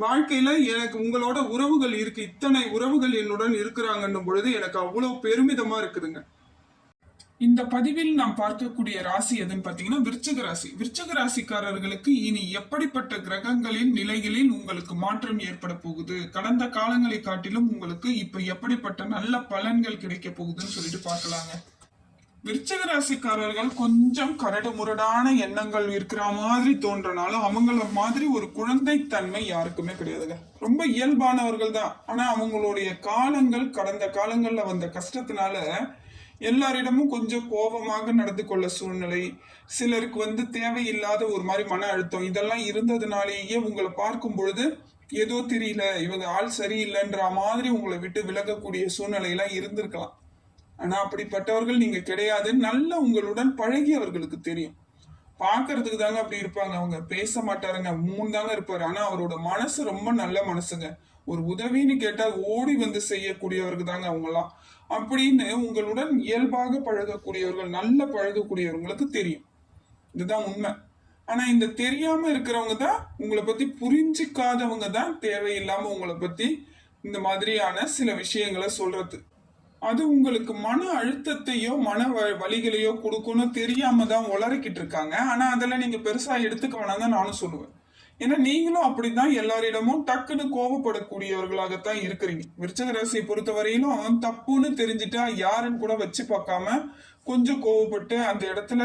வாழ்க்கையில எனக்கு உங்களோட உறவுகள் இருக்கு. இத்தனை உறவுகள் என்னுடன் இருக்கிறாங்கன்னும் பொழுது எனக்கு அவ்வளவு பெருமிதமா இருக்குதுங்க. இந்த பதிவில் நாம் பார்க்கக்கூடிய ராசி எதுன்னு பார்த்தீங்கன்னா விருச்சக ராசி. விருச்சக ராசிக்காரர்களுக்கு இனி எப்படிப்பட்ட கிரகங்களின் நிலைகளில் உங்களுக்கு மாற்றம் ஏற்பட போகுது? கடந்த காலங்களை காட்டிலும் உங்களுக்கு இப்ப எப்படிப்பட்ட நல்ல பலன்கள் கிடைக்க போகுதுன்னு சொல்லிட்டு பார்க்கலாங்க. விருச்சக ராசிக்காரர்கள் கொஞ்சம் கரடு முரடான எண்ணங்கள் இருக்கிற மாதிரி தோன்றனாலும் அவங்கள மாதிரி ஒரு குழந்தைத்தன்மை யாருக்குமே கிடையாதுங்க. ரொம்ப இயல்பானவர்கள் தான். ஆனா அவங்களுடைய காலங்கள் கடந்த காலங்கள்ல வந்த கஷ்டத்தினால எல்லாரிடமும் கொஞ்சம் கோபமாக நடந்து கொள்ள சூழ்நிலை சிலருக்கு வந்து தேவையில்லாத ஒரு மாதிரி மன அழுத்தம் இதெல்லாம் இருந்ததுனாலேயே உங்களை பார்க்கும் பொழுது ஏதோ தெரியல இவங்க ஆள் சரியில்லைன்ற மாதிரி உங்களை விட்டு விலகக்கூடிய சூழ்நிலையெல்லாம் இருந்திருக்கலாம். ஆனா அப்படிப்பட்டவர்கள் நீங்க கிடையாது. நல்ல உங்களுடன் பழகியவர்களுக்கு தெரியும். பார்க்கறதுக்கு தாங்க அப்படி இருப்பாங்க. அவங்க பேச மாட்டாருங்க. மூணு தாங்க இருப்பாரு. ஆனா அவரோட மனசு ரொம்ப நல்ல மனசுங்க. ஒரு உதவின்னு கேட்டா ஓடி வந்து செய்யக்கூடியவர்கள் தாங்க அவங்களாம் அப்படின்னு உங்களுடன் இயல்பாக பழகக்கூடியவர்கள் நல்ல பழகக்கூடியவர்களுக்கு தெரியும். இதுதான் உண்மை. ஆனா இந்த தெரியாம இருக்கிறவங்க தான் உங்களை பத்தி புரிஞ்சிக்காதவங்க தான் தேவையில்லாம உங்களை பத்தி இந்த மாதிரியான சில விஷயங்களை சொல்றது. அது உங்களுக்கு மன அழுத்தத்தையோ மன வ- வலிகளையோ கொடுக்கணும் தெரியாம தான் உளறிக்கிட்டு இருக்காங்க. ஆனா அதெல்லாம் நீங்க பெருசா எடுத்துக்க வேணாம் தான் நானும் சொல்லுவேன். ஏன்னா நீங்களும் அப்படிதான் எல்லாரிடமும் டக்குன்னு கோபப்படக்கூடியவர்களாகத்தான் இருக்கிறீங்க. விருச்சக ராசியை பொறுத்தவரையிலும் தப்புன்னு தெரிஞ்சுட்டா யாருன்னு கூட வச்சு பார்க்காம கொஞ்சம் கோவப்பட்டு அந்த இடத்துல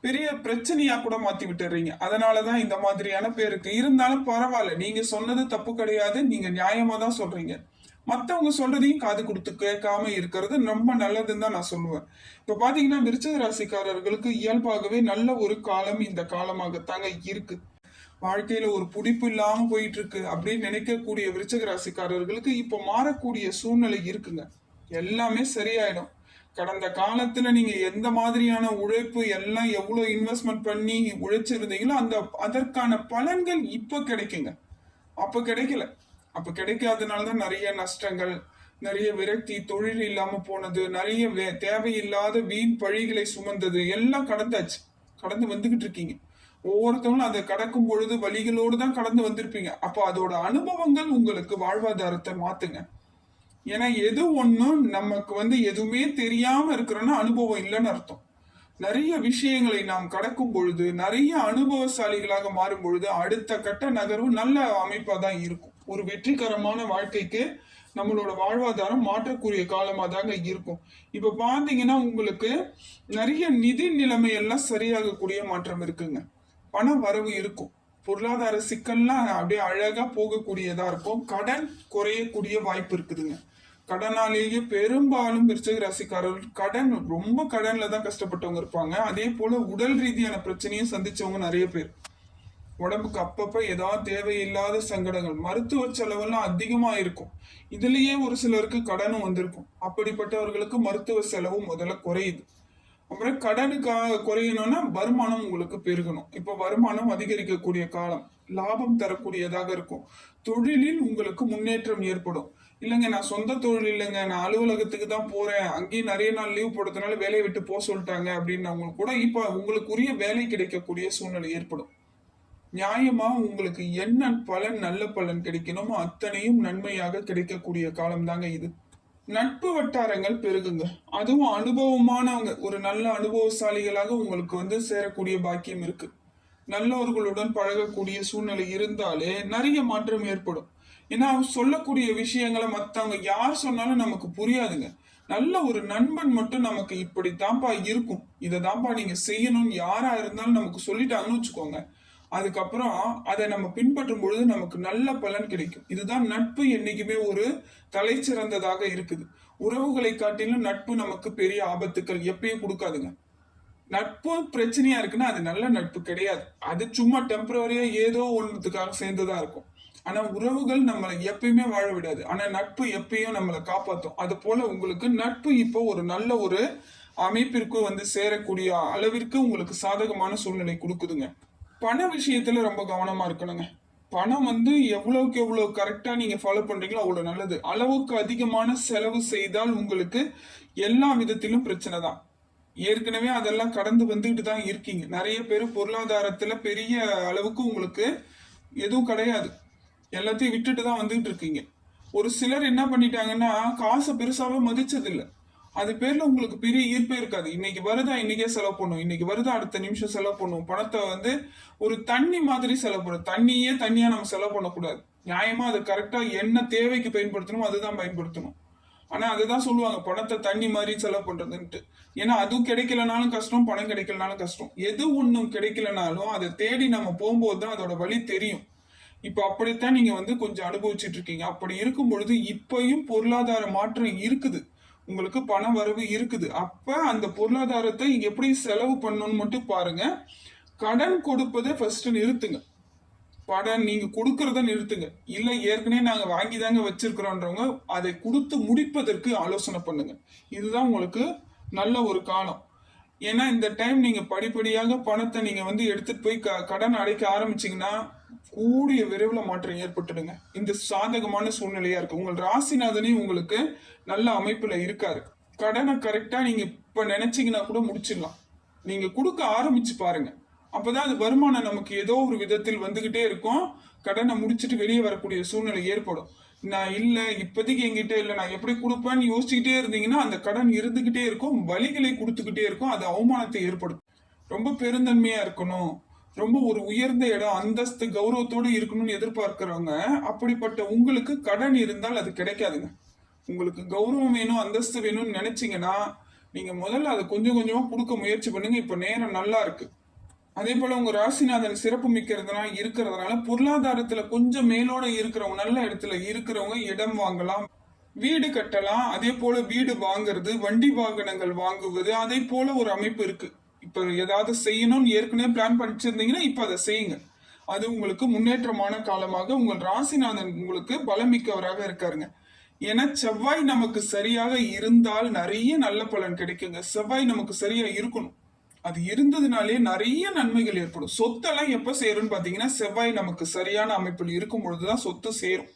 பெரிய பிரச்சனையா கூட மாத்தி விட்டுறீங்க. அதனாலதான் இந்த மாதிரியான பேருக்கு. இருந்தாலும் பரவாயில்ல. நீங்க சொன்னது தப்பு கிடையாது. நீங்க நியாயமா தான் சொல்றீங்க. மற்றவங்க சொல்றதையும் காது கொடுத்து கேட்காம இருக்கிறது ரொம்ப நல்லதுன்னு தான் நான் சொல்லுவேன். இப்ப பாத்தீங்கன்னா விருச்சத ராசிக்காரர்களுக்கு இயல்பாகவே நல்ல ஒரு காலம் இந்த காலமாகத்தாங்க இருக்கு. வாழ்க்கையில ஒரு பிடிப்பு இல்லாம போயிட்டு இருக்கு அப்படின்னு நினைக்கக்கூடிய விருச்சக ராசிக்காரர்களுக்கு இப்போ மாறக்கூடிய சூழ்நிலை இருக்குங்க. எல்லாமே சரியாயிடும். கடந்த காலத்துல நீங்க எந்த மாதிரியான உழைப்பு எல்லாம் எவ்வளவு இன்வெஸ்ட்மெண்ட் பண்ணி உழைச்சிருந்தீங்களோ அந்த அதற்கான பலன்கள் இப்ப கிடைக்குங்க. அப்ப கிடைக்கல. அப்ப கிடைக்காதனால தான் நிறைய நஷ்டங்கள் நிறைய விரக்தி தொழில் இல்லாம போனது நிறைய வே- தேவையில்லாத வீண் பழிகளை சுமந்தது எல்லாம் கடந்தாச்சு. கடந்து வந்துகிட்டு இருக்கீங்க. ஒவ்வொருத்தவங்களும் அதை கடக்கும் பொழுது வழிகளோடு தான் கடந்து வந்திருப்பீங்க. அப்போ அதோட அனுபவங்கள் உங்களுக்கு வாழ்வாதாரத்தை மாத்துங்க. ஏன்னா எது ஒன்றும் நமக்கு வந்து எதுவுமே தெரியாம இருக்கிறோன்னா அனுபவம் இல்லைன்னு அர்த்தம். நிறைய விஷயங்களை நாம் கடக்கும் பொழுது நிறைய அனுபவசாலிகளாக மாறும் பொழுது அடுத்த கட்ட நகர்வு நல்ல அமைப்பா தான் இருக்கும். ஒரு வெற்றிகரமான வாழ்க்கைக்கு நம்மளோட வாழ்வாதாரம் மாற்றக்கூடிய காலமாக தாங்க இருக்கும். இப்போ பார்த்தீங்கன்னா உங்களுக்கு நிறைய நிதி நிலைமை எல்லாம் சரியாகக்கூடிய மாற்றம் இருக்குங்க. பண வரவு இருக்கும். பொருளாதார சிக்கல்லாம் அப்படியே அழகாக போகக்கூடியதாக இருக்கும். கடன் குறையக்கூடிய வாய்ப்பு இருக்குதுங்க. கடனாலேயே பெரும்பாலும் விருச்சக ராசிக்காரர்கள் கடன் ரொம்ப கடனில் தான் கஷ்டப்பட்டவங்க இருப்பாங்க. அதே போல் உடல் ரீதியான பிரச்சனையும் சந்தித்தவங்க நிறைய பேர். உடம்புக்கு அப்பப்ப ஏதாவது தேவையில்லாத சங்கடங்கள் மருத்துவ செலவெல்லாம் அதிகமா இருக்கும். இதுலயே ஒரு சிலருக்கு கடனும் வந்திருக்கும். அப்படிப்பட்டவர்களுக்கு மருத்துவ செலவும் முதல்ல குறையுது. அப்புறம் கடனுக்காக குறையணும்னா வருமானம் உங்களுக்கு பெருகணும். இப்போ வருமானம் அதிகரிக்கக்கூடிய காலம் லாபம் தரக்கூடியதாக இருக்கும். தொழிலில் உங்களுக்கு முன்னேற்றம் ஏற்படும். இல்லைங்க நான் சொந்த தொழில் இல்லைங்க நான் அலுவலகத்துக்கு தான் போறேன். அங்கேயும் நிறைய நாள் லீவ் போடுறதுனால வேலையை விட்டு போக சொல்லிட்டாங்க அப்படின்னவங்களுக்கு கூட இப்போ உங்களுக்குரிய வேலை கிடைக்கக்கூடிய சூழ்நிலை ஏற்படும். நியாயமா உங்களுக்கு என்ன பலன் நல்ல பலன் கிடைக்கணுமோ அத்தனையும் நன்மையாக கிடைக்கக்கூடிய காலம் தாங்க இது. நட்பு வட்டாரங்கள் பெருகுங்க. அதுவும் அனுபவமானவங்க. ஒரு நல்ல அனுபவசாலிகளாக உங்களுக்கு வந்து சேரக்கூடிய பாக்கியம் இருக்கு. நல்லவர்களுடன் பழகக்கூடிய சூழ்நிலை இருந்தாலே நிறைய மாற்றம் ஏற்படும். ஏன்னா அவங்க சொல்லக்கூடிய விஷயங்களை மற்றவங்க யார் சொன்னாலும் நமக்கு புரியாதுங்க. நல்ல ஒரு நண்பன் மட்டும் நமக்கு இப்படி தான்ப்பா இருக்கும். இதை தான்ப்பா நீங்க செய்யணும்னு யாரா இருந்தாலும் நமக்கு சொல்லிட்டாங்கன்னு வச்சுக்கோங்க. அதுக்கப்புறம் அதை நம்ம பின்பற்றும் பொழுது நமக்கு நல்ல பலன் கிடைக்கும். இதுதான் நட்பு என்னைக்குமே ஒரு தலை சிறந்ததாக இருக்குது. உறவுகளை காட்டிலும் நட்பு நமக்கு பெரிய ஆபத்துக்கள் எப்பயும் கொடுக்காதுங்க. நட்பு பிரச்சனையா இருக்குன்னா அது நல்ல நட்பு கிடையாது. அது சும்மா டெம்பரவரியா ஏதோ ஒன்றுத்துக்காக சேர்ந்ததா இருக்கும். ஆனா உறவுகள் நம்மளை எப்பயுமே வாழ விடாது. ஆனா நட்பு எப்பயும் நம்மளை காப்பாற்றும் அது போல உங்களுக்கு நட்பு இப்போ ஒரு நல்ல ஒரு அமைப்பிற்கு வந்து சேரக்கூடிய அளவிற்கு உங்களுக்கு சாதகமான சூழ்நிலை கொடுக்குதுங்க. பண விஷயத்தில் ரொம்ப கவனமாக இருக்கணுங்க. பணம் வந்து எவ்வளோக்கு எவ்வளோ கரெக்டாக நீங்கள் ஃபாலோ பண்ணுறீங்களோ அவ்வளோ நல்லது. அளவுக்கு அதிகமான செலவு செய்தால் உங்களுக்கு எல்லா விதத்திலும் பிரச்சனை தான். ஏற்கனவே அதெல்லாம் கடந்து வந்துக்கிட்டு தான் இருக்கீங்க. நிறைய பேர் பொருளாதாரத்தில் பெரிய அளவுக்கு உங்களுக்கு எதுவும் கிடையாது. எல்லாத்தையும் விட்டுட்டு தான் வந்துகிட்டு இருக்கீங்க. ஒரு சிலர் என்ன பண்ணிட்டாங்கன்னா காசை பெருசாகவே மதிச்சதில்லை. அது பேர்ல உங்களுக்கு பெரிய ஈர்ப்பே இருக்காது. இன்னைக்கு வருதா இன்னைக்கே செலவு பண்ணும். இன்னைக்கு வருதா அடுத்த நிமிஷம் செலவு பண்ணும். பணத்தை வந்து ஒரு தண்ணி மாதிரி செலவு பண்ணும். தண்ணியே தண்ணியா நம்ம செலவு பண்ணக்கூடாது. நியாயமா அது கரெக்டா என்ன தேவைக்கு பயன்படுத்தணுமோ அதுதான் பயன்படுத்தணும். ஆனா அதுதான் சொல்லுவாங்க பணத்தை தண்ணி மாதிரி செலவு பண்றதுன்ட்டு. ஏன்னா அதுவும் கிடைக்கலனாலும் கஷ்டம் பணம் கிடைக்கலனாலும் கஷ்டம். எது ஒன்றும் கிடைக்கலனாலும் அதை தேடி நம்ம போகும்போது தான் அதோட வழி தெரியும். இப்ப அப்படித்தான் நீங்க வந்து கொஞ்சம் அனுபவிச்சுட்டு இருக்கீங்க. அப்படி இருக்கும் பொழுது இப்பயும் பொருளாதார மாற்றம் இருக்குது. உங்களுக்கு பண வரவு இருக்குது. அப்ப அந்த பொருளாதாரத்தை எப்படி செலவு பண்ணணும்னு மட்டும் பாருங்க. கடன் கொடுப்பதை ஃபர்ஸ்ட் நிறுத்துங்க. படம் நீங்க கொடுக்கறத நிறுத்துங்க. இல்ல ஏற்கனவே நாங்க வாங்கி தாங்க வச்சிருக்கிறோன்றவங்க அதை கொடுத்து முடிப்பதற்கு ஆலோசனை பண்ணுங்க. இதுதான் உங்களுக்கு நல்ல ஒரு காலம். ஏன்னா இந்த டைம் நீங்க படிப்படியாக பணத்தை நீங்க வந்து எடுத்துட்டு போய் க- கடன் அடைக்க ஆரம்பிச்சீங்கன்னா கூடிய விரைவில் மாற்றம் ஏற்பட்டுடுங்க. இந்த சாதகமான சூழ்நிலையா இருக்கு. உங்கள் ராசிநாதனே உங்களுக்கு நல்ல அமைப்புல இருக்காரு. கடனை கரெக்டா நீங்க இப்ப நினைச்சீங்கன்னா கூட முடிச்சிடலாம். நீங்க கொடுக்க ஆரம்பிச்சு பாருங்க. அப்பதான் அது வருமானம் நமக்கு ஏதோ ஒரு விதத்தில் வந்துகிட்டே இருக்கும். கடனை முடிச்சுட்டு வெளியே வரக்கூடிய சூழ்நிலை ஏற்படும். நான் இல்லை இப்போதைக்கு என்கிட்ட இல்லை நான் எப்படி கொடுப்பேன்னு யோசிச்சுக்கிட்டே இருந்தீங்கன்னா அந்த கடன் இருந்துகிட்டே இருக்கும். வழிகளை கொடுத்துக்கிட்டே இருக்கும். அது அவமானத்தை ஏற்படுத்தும். ரொம்ப பெருந்தன்மையா இருக்கணும். ரொம்ப ஒரு உயர்ந்த இடம் அந்தஸ்து கௌரவத்தோடு இருக்கணும்னு எதிர்பார்க்கிறவங்க அப்படிப்பட்ட உங்களுக்கு கடன் இருந்தால் அது கிடைக்காதுங்க. உங்களுக்கு கௌரவம் வேணும் அந்தஸ்து வேணும்னு நினைச்சீங்கன்னா நீங்க முதல்ல அதை கொஞ்சம் கொஞ்சமா கொடுக்க முயற்சி பண்ணுங்க. இப்ப நேரம் நல்லா இருக்கு. அதே போல உங்க ராசிநாதன் சிறப்பு மிக்கிறதுனால இருக்கிறதுனால பொருளாதாரத்துல கொஞ்சம் மேலோட இருக்கிறவங்க நல்ல இடத்துல இருக்கிறவங்க இடம் வாங்கலாம். வீடு கட்டலாம். அதே போல வீடு வாங்குறது வண்டி வாகனங்கள் வாங்குவது அதே போல ஒரு அமைப்பு இருக்கு. இப்போ ஏதாவது செய்யணும்னு ஏற்கனவே பிளான் பண்ணிச்சிருந்தீங்கன்னா இப்போ அதை செய்யுங்க. அது உங்களுக்கு முன்னேற்றமான காலமாக உங்கள் ராசிநாதன் உங்களுக்கு பலமிக்கவராக இருக்காருங்க. ஏன்னா செவ்வாய் நமக்கு சரியாக இருந்தால் நிறைய நல்ல பலன் கிடைக்குங்க. செவ்வாய் நமக்கு சரியா இருக்கணும். அது இருந்ததுனாலே நிறைய நன்மைகள் ஏற்படும். சொத்தெல்லாம் எப்ப சேரும்னு பாத்தீங்கன்னா செவ்வாய் நமக்கு சரியான அமைப்பில் இருக்கும் பொழுதுதான் சொத்து சேரும்.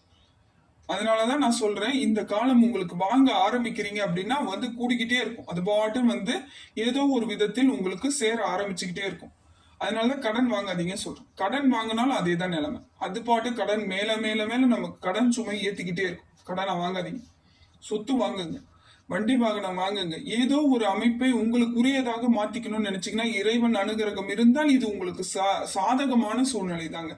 அதனாலதான் நான் சொல்றேன் இந்த காலம் உங்களுக்கு வாங்க ஆரம்பிக்கிறீங்க அப்படின்னா வந்து கூடிக்கிட்டே இருக்கும். அது பாட்டும் வந்து ஏதோ ஒரு விதத்தில் உங்களுக்கு சேர ஆரம்பிச்சுக்கிட்டே இருக்கும். அதனாலதான் கடன் வாங்காதீங்கன்னு சொல்றேன். கடன் வாங்கினாலும் அதே தான் நிலைமை. அது பாட்டு கடன் மேல மேல மேல நமக்கு கடன் சுமை ஏத்திக்கிட்டே இருக்கும். கடனை வாங்காதீங்க. சொத்து வாங்குங்க. வண்டி வாகனம் வாங்குங்க. ஏதோ ஒரு அமைப்பை உங்களுக்குரியதாக மாத்திக்கணும்னு நினைச்சீங்கன்னா இறைவன் அனுகிரகம் இருந்தால் இது உங்களுக்கு சா சாதகமான சூழ்நிலை தாங்க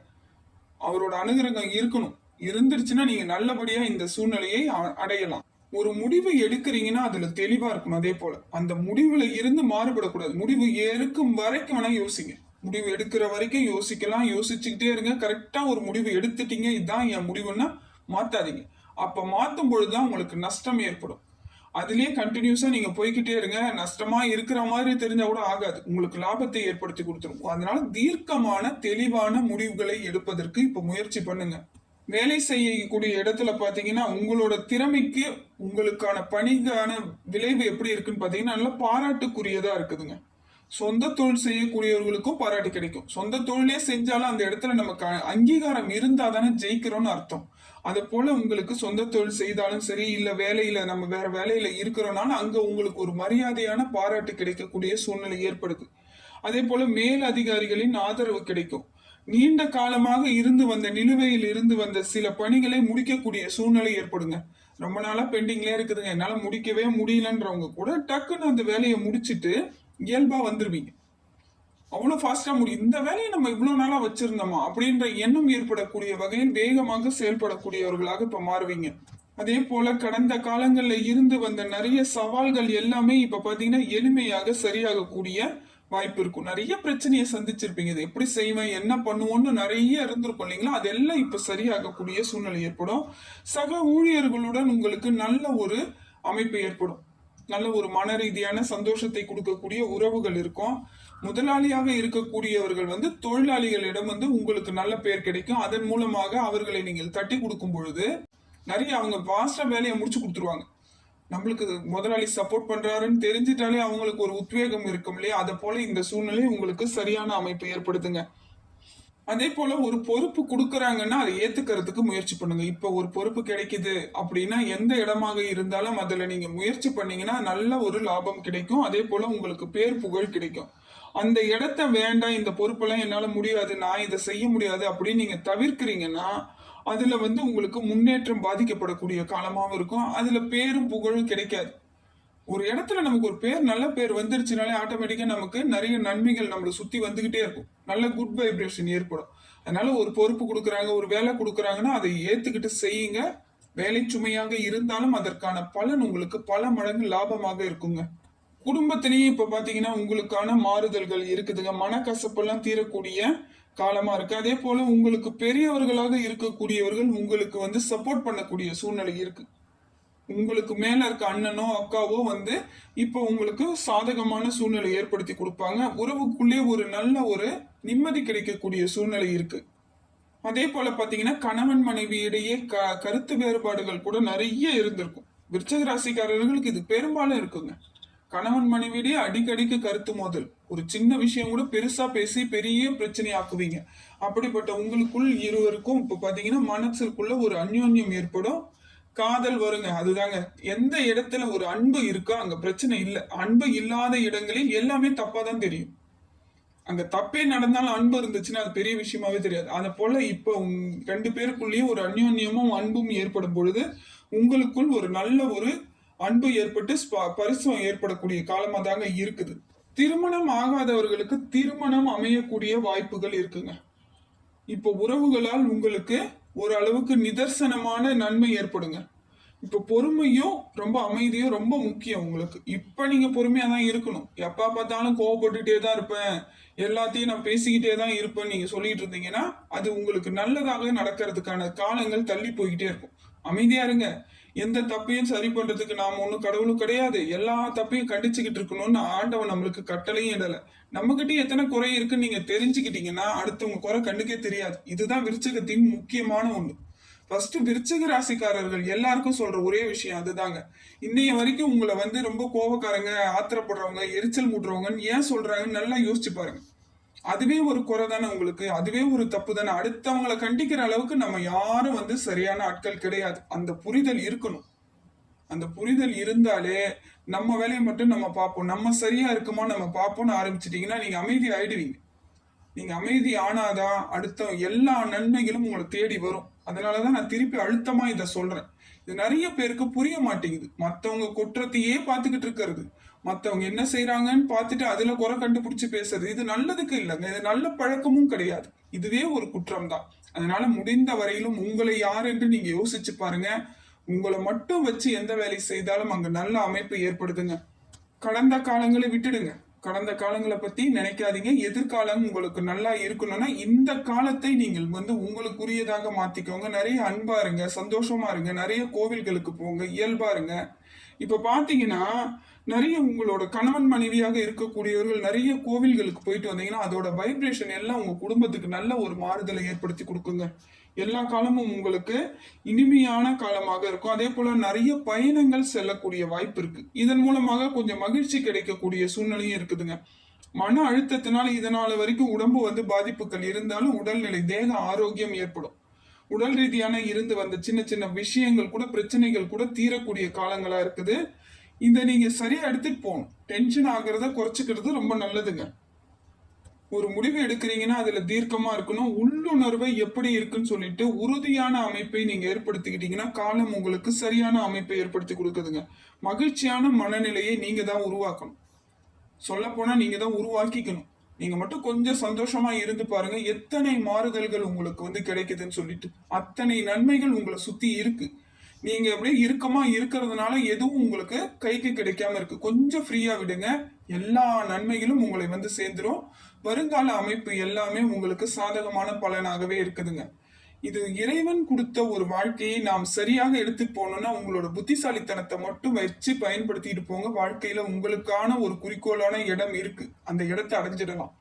அவரோட அனுகிரகம் இருக்கணும். இருந்துருச்சுன்னா நீங்க நல்லபடியா இந்த சூழ்நிலையை அ- அடையலாம். ஒரு முடிவு எடுக்கிறீங்கன்னா அதுல தெளிவா இருக்கணும் அதே போல. அந்த முடிவுல இருந்து மாறுபடக்கூடாது. முடிவு எடுக்கும் வரைக்கும் வேணா யோசிங்க. முடிவு எடுக்கிற வரைக்கும் யோசிக்கலாம். யோசிச்சுக்கிட்டே இருங்க. கரெக்டா ஒரு முடிவு எடுத்துட்டீங்க. இதுதான் என் முடிவுன்னா மாத்தாதீங்க. அப்ப மாத்தும் பொழுதுதான் உங்களுக்கு நஷ்டம் ஏற்படும். அதுலயே கண்டினியூஸா நீங்க போய்க்கிட்டே இருங்க. நஷ்டமா இருக்கிற மாதிரி தெரிஞ்சா கூட ஆகாது. உங்களுக்கு லாபத்தை ஏற்படுத்தி கொடுத்துரும். அதனால தீர்க்கமான தெளிவான முடிவுகளை எடுப்பதற்கு இப்ப முயற்சி பண்ணுங்க. வேலை செய்யக்கூடிய இடத்துல பார்த்தீங்கன்னா உங்களோட திறமைக்கு உங்களுக்கான பணிக்கான விளைவு எப்படி இருக்குன்னு பார்த்தீங்கன்னா நல்லா பாராட்டுக்குரியதாக இருக்குதுங்க. சொந்த தொழில் செய்யக்கூடியவர்களுக்கும் பாராட்டு கிடைக்கும். சொந்த தொழிலே செஞ்சாலும் அந்த இடத்துல நமக்கு அங்கீகாரம் இருந்தால் தானே ஜெயிக்கிறோம்னு அர்த்தம். அதை போல உங்களுக்கு சொந்த தொழில் செய்தாலும் சரி இல்லை வேலையில் நம்ம வேற வேலையில் இருக்கிறோம்னாலும் அங்கே உங்களுக்கு ஒரு மரியாதையான பாராட்டு கிடைக்கக்கூடிய சூழ்நிலை ஏற்படுது. அதே போல மேல் அதிகாரிகளின் ஆதரவு கிடைக்கும். நீண்ட காலமாக இருந்து வந்த நிலுவையில் இருந்து வந்த சில பணிகளை முடிக்கக்கூடிய சூழ்நிலை ஏற்படுங்க. ரொம்ப நாளா பெண்டிங்லயே இருக்குதுங்க. என்னால முடிக்கவே முடியலன்றவங்க கூட டக்குன்னு அந்த வேலையை முடிச்சுட்டு இயல்பா வந்துருவீங்க. அவ்வளவு ஃபாஸ்டா முடியும். இந்த வேலையை நம்ம இவ்வளவு நாளா வச்சிருந்தோமா? அப்படின்ற எண்ணம் ஏற்படக்கூடிய வகையில் வேகமாக செயல்படக்கூடியவர்களாக இப்ப மாறுவீங்க. அதே போல கடந்த காலங்கள்ல இருந்து வந்த நிறைய சவால்கள் எல்லாமே இப்ப பாத்தீங்கன்னா எளிமையாக சரியாகக்கூடிய வாய்ப்பு இருக்கும். நிறைய பிரச்சனையை சந்திச்சிருப்பீங்க. இது எப்படி செய்வேன்? என்ன பண்ணுவோன்னு நிறைய இருந்திருக்கும் இல்லைங்களா? அதெல்லாம் இப்போ சரியாகக்கூடிய சூழ்நிலை ஏற்படும். சக ஊழியர்களுடன் உங்களுக்கு நல்ல ஒரு அமைப்பு ஏற்படும். நல்ல ஒரு மன ரீதியான சந்தோஷத்தை கொடுக்கக்கூடிய உறவுகள் இருக்கும். முதலாளியாக இருக்கக்கூடியவர்கள் வந்து தொழிலாளிகளிடம் வந்து உங்களுக்கு நல்ல பெயர் கிடைக்கும். அதன் மூலமாக அவர்களை நீங்கள் தட்டி கொடுக்கும் பொழுது நிறைய அவங்க வாஸ்டா வேலையை முடிச்சு கொடுத்துருவாங்க. நம்மளுக்கு முதலாளி சப்போர்ட் பண்றாருன்னு தெரிஞ்சிட்டாலே அவங்களுக்கு ஒரு உத்வேகம் இருக்கும் இல்லையா? அதை போல இந்த சூழ்நிலை உங்களுக்கு சரியான அமைப்பு ஏற்படுத்துங்க. அதே போல ஒரு பொறுப்பு கொடுக்குறாங்கன்னா அதை ஏத்துக்கிறதுக்கு முயற்சி பண்ணுங்க. இப்ப ஒரு பொறுப்பு கிடைக்குது அப்படின்னா எந்த இடமாக இருந்தாலும் அதுல நீங்க முயற்சி பண்ணீங்கன்னா நல்ல ஒரு லாபம் கிடைக்கும். அதே போல உங்களுக்கு பேர் புகழ் கிடைக்கும். அந்த இடத்த வேண்டாம் இந்த பொறுப்பெல்லாம் என்னால முடியாது நான் இதை செய்ய முடியாது அப்படின்னு நீங்க தவிர்க்கிறீங்கன்னா அதுல வந்து உங்களுக்கு முன்னேற்றம் பாதிக்கப்படக்கூடிய காலமாகவும் இருக்கும். அதுல பேரும் புகழும் கிடைக்காது. ஒரு இடத்துல நமக்கு ஒரு பேர் நல்ல பேர் வந்துருச்சுனாலே ஆட்டோமேட்டிக்கா நமக்கு நிறைய நன்மைகள் நம்மளை சுத்தி வந்துகிட்டே இருக்கும். நல்ல குட் வைப்ரேஷன் ஏற்படும். அதனால ஒரு பொறுப்பு கொடுக்குறாங்க ஒரு வேலை கொடுக்குறாங்கன்னா அதை ஏத்துக்கிட்டு செய்யுங்க. வேலை சுமையாக இருந்தாலும் அதற்கான பலன் உங்களுக்கு பல மடங்கு லாபமாக இருக்குங்க. குடும்பத்திலேயே இப்ப பாத்தீங்கன்னா உங்களுக்கான மாறுதல்கள் இருக்குதுங்க. மனக்கசப்பெல்லாம் தீரக்கூடிய காலமா இருக்கு. அதே போல உங்களுக்கு பெரியவர்களாக இருக்கக்கூடியவர்கள் உங்களுக்கு வந்து சப்போர்ட் பண்ணக்கூடிய சூழ்நிலை இருக்கு. உங்களுக்கு மேல இருக்க அண்ணனோ அக்காவோ வந்து இப்போ உங்களுக்கு சாதகமான சூழ்நிலை ஏற்படுத்தி கொடுப்பாங்க. உறவுக்குள்ளே ஒரு நல்ல ஒரு நிம்மதி கிடைக்கக்கூடிய சூழ்நிலை இருக்கு. அதே போல பாத்தீங்கன்னா கணவன் மனைவி இடையே க கருத்து வேறுபாடுகள் கூட நிறைய இருந்திருக்கும். விருச்சக ராசிக்காரர்களுக்கு இது பெரும்பாலும் இருக்குங்க. கணவன் மனைவியிடையே அடிக்கடிக்கு கருத்து மோதல். ஒரு சின்ன விஷயம் கூட பெருசா பேசி பெரிய பிரச்சனையாக்குவீங்க. அப்படிப்பட்ட உங்களுக்குள் இருவருக்கும் இப்ப பாத்தீங்கன்னா மனசுக்குள்ள ஒரு அந்யோன்யம் ஏற்படும். காதல் வருங்க அதுதாங்க. எந்த இடத்துல ஒரு அன்பு இருக்கோ அங்க பிரச்சனை இல்லை. அன்பு இல்லாத இடங்களில் எல்லாமே தப்பா தான் தெரியும். அங்க தப்பே நடந்தாலும் அன்பு இருந்துச்சுன்னா அது பெரிய விஷயமாவே தெரியாது. அதை போல இப்ப ரெண்டு பேருக்குள்ளேயும் ஒரு அந்யோன்யமும் அன்பும் ஏற்படும் பொழுது உங்களுக்குள் ஒரு நல்ல ஒரு அன்பு ஏற்பட்டு ஸ்ப- பரிசும் ஏற்படக்கூடிய காலமா தாங்க இருக்குது. திருமணம் ஆகாதவர்களுக்கு திருமணம் அமையக்கூடிய வாய்ப்புகள் இருக்குங்க. இப்போ உறவுகளால் உங்களுக்கு ஒரு அளவுக்கு நிதர்சனமான நன்மை ஏற்படுங்க. இப்போ பொறுமையும் ரொம்ப அமைதியும் ரொம்ப முக்கியம் உங்களுக்கு. இப்போ நீங்கள் பொறுமையாக தான் இருக்கணும். எப்போ பார்த்தாலும் கோவப்பட்டுட்டே தான் இருப்பேன். எல்லாத்தையும் நான் பேசிக்கிட்டே தான் இருப்பேன் நீங்கள் சொல்லிட்டு இருந்தீங்கன்னா அது உங்களுக்கு நல்லதாக நடக்கிறதுக்கான காலங்கள் தள்ளி போய்கிட்டே இருக்கும். அமைதியாக இருங்க. எந்த தப்பையும் சரி பண்றதுக்கு நாம ஒண்ணும் கடவுளும் கிடையாது. எல்லா தப்பையும் கண்டிச்சுக்கிட்டு இருக்கணும்னு ஆண்டவன் நம்மளுக்கு கட்டளையும் இடல. நம்ம எத்தனை குறை இருக்குன்னு நீங்க தெரிஞ்சுக்கிட்டீங்கன்னா அடுத்தவங்க குறை கண்ணுக்கே தெரியாது. இதுதான் விருச்சகத்தின் முக்கியமான ஒண்ணு. ஃபர்ஸ்ட் விருச்சக ராசிக்காரர்கள் எல்லாருக்கும் சொல்ற ஒரே விஷயம் அதுதாங்க. இன்னைய வரைக்கும் உங்களை வந்து ரொம்ப கோபக்காரங்க ஆத்திரப்படுறவங்க எரிச்சல் மூட்டுறவங்கன்னு ஏன் சொல்றாங்கன்னு நல்லா யோசிச்சு பாருங்க. அதுவே ஒரு குறை தானே உங்களுக்கு? அதுவே ஒரு தப்பு தானே? அடுத்தவங்களை கண்டிக்கிற அளவுக்கு நம்ம யாரும் வந்து சரியான ஆட்கள் கிடையாது. அந்த புரிதல் இருக்கணும். அந்த புரிதல் இருந்தாலே நம்ம வேலையை மட்டும் நம்ம பார்ப்போம். நம்ம சரியா இருக்குமோ நம்ம பார்ப்போம்னு ஆரம்பிச்சிட்டிங்கன்னா நீங்க அமைதி ஆயிடுவீங்க. நீங்க அமைதி ஆனாதான் அடுத்த எல்லா நன்மைகளும் உங்களை தேடி வரும். அதனாலதான் நான் திருப்பி அழுத்தமா இதை சொல்றேன். இது நிறைய பேருக்கு புரிய மாட்டேங்குது. மற்றவங்க குற்றத்தையே பார்த்துக்கிட்டு இருக்கிறது. மற்றவங்க என்ன செய்கிறாங்கன்னு பார்த்துட்டு அதுல குறை கண்டுபிடிச்சு பேசுறது. இது நல்லதுக்கு இல்லைங்க. இது நல்ல பழக்கமும் கிடையாது. இதுவே ஒரு குற்றம் தான் அதனால முடிந்த வரையிலும் உங்களை யார் என்று நீங்க யோசிச்சு பாருங்க. உங்களை மட்டும் வச்சு எந்த வேலை செய்தாலும் அங்க நல்ல அமைப்பு ஏற்படுதுங்க. கடந்த காலங்களை விட்டுடுங்க. கடந்த காலங்களை பத்தி நினைக்காதீங்க. எதிர்காலம் உங்களுக்கு நல்லா இருக்கணும்னா இந்த காலத்தை நீங்கள் வந்து உங்களுக்குரியதாக மாத்திக்கோங்க. நிறைய அன்பா இருங்க சந்தோஷமா இருங்க. நிறைய கோவில்களுக்கு போங்க இயல்பா இருங்க. இப்போ பார்த்தீங்கன்னா நிறைய உங்களோட கணவன் மனைவியாக இருக்கக்கூடியவர்கள் நிறைய கோவில்களுக்கு போயிட்டு வந்தீங்கன்னா அதோட வைப்ரேஷன் எல்லாம் உங்க குடும்பத்துக்கு நல்ல ஒரு மாறுதலை ஏற்படுத்தி கொடுக்குங்க. எல்லா காலமும் உங்களுக்கு இனிமையான காலமாக இருக்கும். அதே போல நிறைய பயணங்கள் செல்லக்கூடிய வாய்ப்பு இருக்கு. இதன் மூலமாக கொஞ்சம் மகிழ்ச்சி கிடைக்கக்கூடிய சூழ்நிலையும் இருக்குதுங்க. மன அழுத்தத்தினால இதனால வரைக்கும் உடம்பு வந்து பாதிப்புகள் இருந்தாலும் உடல்நிலை தேக ஆரோக்கியம் ஏற்படும். உடல் ரீதியான இருந்து வந்த சின்ன சின்ன விஷயங்கள் கூட பிரச்சனைகள் கூட தீரக்கூடிய காலங்களா இருக்குது. இதை நீங்க சரியா எடுத்துட்டு போகணும். டென்ஷன் ஆகிறத குறைச்சிக்கிறது ரொம்ப நல்லதுங்க. ஒரு முடிவு எடுக்கிறீங்கன்னா அதுல தீர்க்கமா இருக்கணும். உள்ளுணர்வை எப்படி இருக்குன்னு சொல்லிட்டு உறுதியான அமைப்பை நீங்க ஏற்படுத்திக்கிட்டீங்கன்னா காலம் உங்களுக்கு சரியான அமைப்பை ஏற்படுத்தி கொடுக்குதுங்க. மகிழ்ச்சியான மனநிலையை நீங்க தான் உருவாக்கணும். சொல்ல போனா நீங்க தான் உருவாக்கிக்கணும். நீங்க மட்டும் கொஞ்சம் சந்தோஷமா இருந்து பாருங்க. எத்தனை மாறுதல்கள் உங்களுக்கு வந்து கிடைக்குதுன்னு சொல்லிட்டு அத்தனை நன்மைகள் உங்களை சுத்தி இருக்கு. நீங்க அப்படியே இறுக்கமா இருக்கிறதுனால எதுவும் உங்களுக்கு கைக்கு கிடைக்காம இருக்கு. கொஞ்சம் ஃப்ரீயா விடுங்க. எல்லா நன்மைகளும் உங்களை வந்து சேர்ந்துரும். வருங்கால அமைப்பு எல்லாமே உங்களுக்கு சாதகமான பலனாகவே இருக்குதுங்க. இது இறைவன் கொடுத்த ஒரு வாழ்க்கையை நாம் சரியாக எடுத்துட்டு போனோம்னா உங்களோட புத்திசாலித்தனத்தை மட்டும் வச்சு பயன்படுத்திட்டு போங்க. வாழ்க்கையில உங்களுக்கான ஒரு குறிக்கோளான இடம் இருக்கு. அந்த இடத்தை அடைஞ்சிடலாம்.